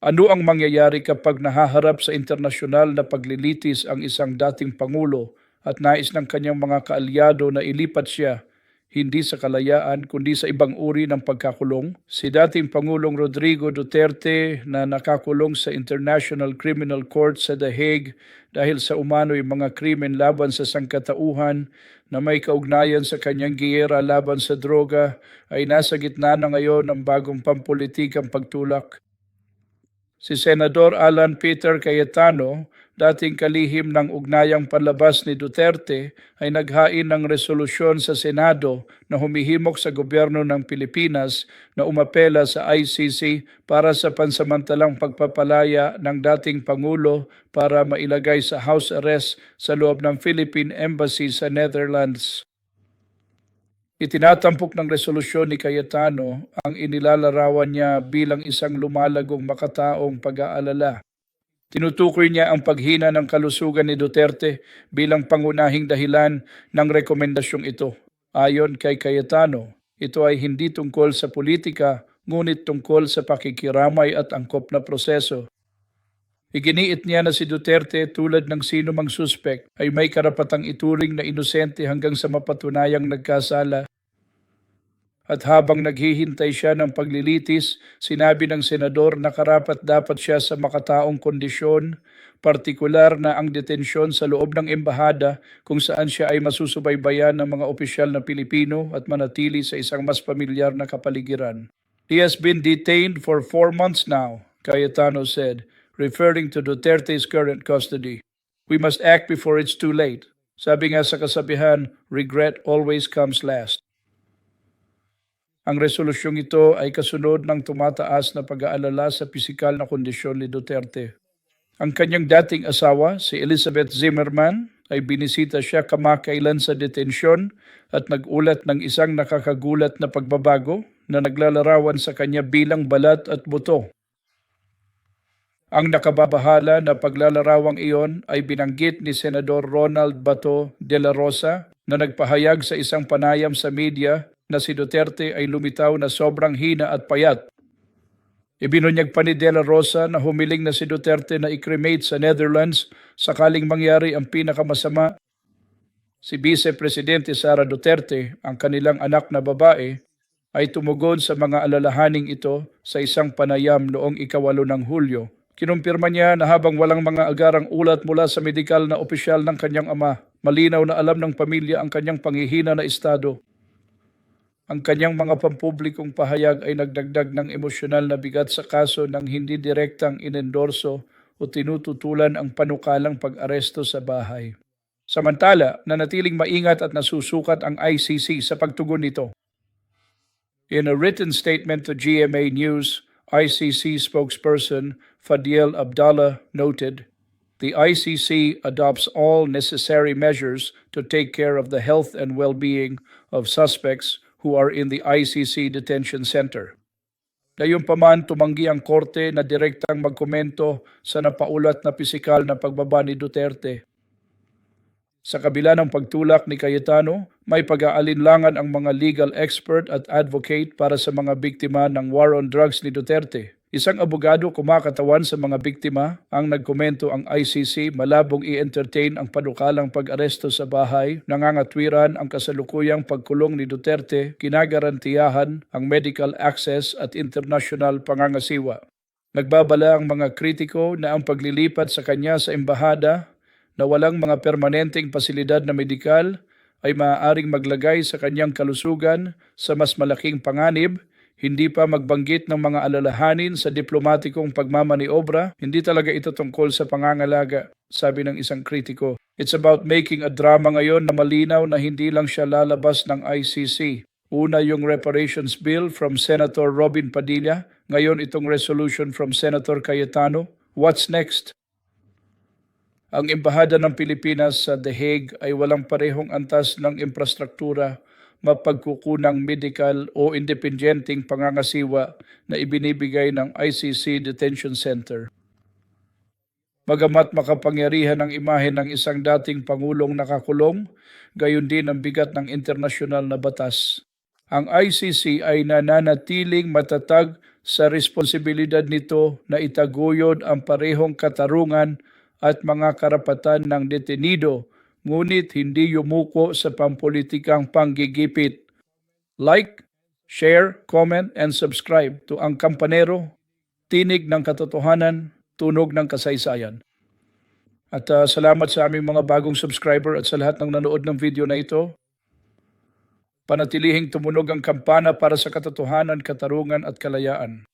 Ano ang mangyayari kapag nahaharap sa internasyonal na paglilitis ang isang dating Pangulo at nais ng kanyang mga kaalyado na ilipat siya hindi sa kalayaan kundi sa ibang uri ng pagkakulong? Si dating Pangulong Rodrigo Duterte na nakakulong sa International Criminal Court sa The Hague dahil sa umano'y mga krimen laban sa sangkatauhan na may kaugnayan sa kanyang giyera laban sa droga ay nasa gitna na ngayon ng bagong pampolitikang pagtulak. Si Senador Alan Peter Cayetano, dating kalihim ng ugnayang panlabas ni Duterte, ay naghain ng resolusyon sa Senado na humihimok sa gobyerno ng Pilipinas na umapela sa ICC para sa pansamantalang pagpapalaya ng dating Pangulo para mailagay sa house arrest sa loob ng Philippine Embassy sa Netherlands. Itinatampok ng resolusyon ni Cayetano ang inilalarawan niya bilang isang lumalagong makataong pag-aalala. Tinutukoy niya ang paghina ng kalusugan ni Duterte bilang pangunahing dahilan ng rekomendasyong ito. Ayon kay Cayetano, ito ay hindi tungkol sa politika, ngunit tungkol sa pakikiramay at angkop na proseso. Iginiit niya na si Duterte tulad ng sino mang suspek ay may karapatang ituring na inosente hanggang sa mapatunayang nagkasala. At habang naghihintay siya ng paglilitis, sinabi ng senador na karapat dapat siya sa makataong kondisyon, partikular na ang detensyon sa loob ng embahada kung saan siya ay masusubaybayan ng mga opisyal na Pilipino at manatili sa isang mas pamilyar na kapaligiran. He has been detained for four months now, Cayetano said, referring to Duterte's current custody. We must act before it's too late. Sabi nga sa kasabihan, regret always comes last. Ang resolusyong ito ay kasunod ng tumataas na pag-aalala sa pisikal na kondisyon ni Duterte. Ang kanyang dating asawa, si Elizabeth Zimmerman, ay binisita siya kamakailan sa detensyon at nagulat ng isang nakakagulat na pagbabago na naglalarawan sa kanya bilang balat at buto. Ang nakababahala na paglalarawang iyon ay binanggit ni Senador Ronald Bato de la Rosa na nagpahayag sa isang panayam sa media na si Duterte ay lumitaw na sobrang hina at payat. Ibinunyag pa ni De La Rosa na humiling na si Duterte na i-cremate sa Netherlands sakaling mangyari ang pinakamasama. Si Vice Presidente Sara Duterte, ang kanilang anak na babae, ay tumugon sa mga alalahaning ito sa isang panayam noong ikawalo ng Hulyo. Kinumpirma niya na habang walang mga agarang ulat mula sa medikal na opisyal ng kanyang ama, malinaw na alam ng pamilya ang kanyang panghihina na estado. Ang kanyang mga pampublikong pahayag ay nagdagdag ng emosyonal na bigat sa kaso ng hindi direktang inendorso o tinututulan ang panukalang pag-aresto sa bahay. Samantala, nanatiling maingat at nasusukat ang ICC sa pagtugon nito. In a written statement to GMA News, ICC spokesperson Fadiel Abdallah noted, The ICC adopts all necessary measures to take care of the health and well-being of suspects who are in the ICC Detention Center. Gayunpaman, tumanggi ang korte na direktang magkomento sa napaulat na pisikal na pagbaba ni Duterte. Sa kabila ng pagtulak ni Cayetano, may pag-aalinlangan ang mga legal expert at advocate para sa mga biktima ng war on drugs ni Duterte. Isang abogado kumakatawan sa mga biktima ang nagkomento ang ICC malabong i-entertain ang panukalang pag-aresto sa bahay, nangangatwiran ang kasalukuyang pagkulong ni Duterte, kinagarantiyahan ang medical access at international pangangasiwa. Nagbabala ang mga kritiko na ang paglilipat sa kanya sa embahada na walang mga permanenteng pasilidad na medikal ay maaaring maglagay sa kanyang kalusugan sa mas malaking panganib hindi pa magbanggit ng mga alalahanin sa diplomatikong pagmamaniobra, hindi talaga ito tungkol sa pangangalaga, sabi ng isang kritiko. It's about making a drama ngayon na malinaw na hindi lang siya lalabas ng ICC. Una yung reparations bill from Senator Robin Padilla, ngayon itong resolution from Senator Cayetano. What's next? Ang Embahada ng Pilipinas sa The Hague ay walang parehong antas ng infrastruktura mapagkukunang medical o independenteng pangangasiwa na ibinibigay ng ICC Detention Center. Magamat makapangyarihan ang imahe ng isang dating pangulong nakakulong, gayon din ang bigat ng internasyonal na batas. Ang ICC ay nananatiling matatag sa responsibilidad nito na itaguyod ang parehong katarungan at mga karapatan ng detenido, ngunit hindi yumuko sa pampolitikang panggigipit. Like, share, comment, and subscribe to Ang Kampanero, Tinig ng Katotohanan, Tunog ng Kasaysayan. At ah, salamat sa aming mga bagong subscriber at sa lahat ng nanood ng video na ito. Panatilihing tumunog ang kampana para sa katotohanan, katarungan at kalayaan.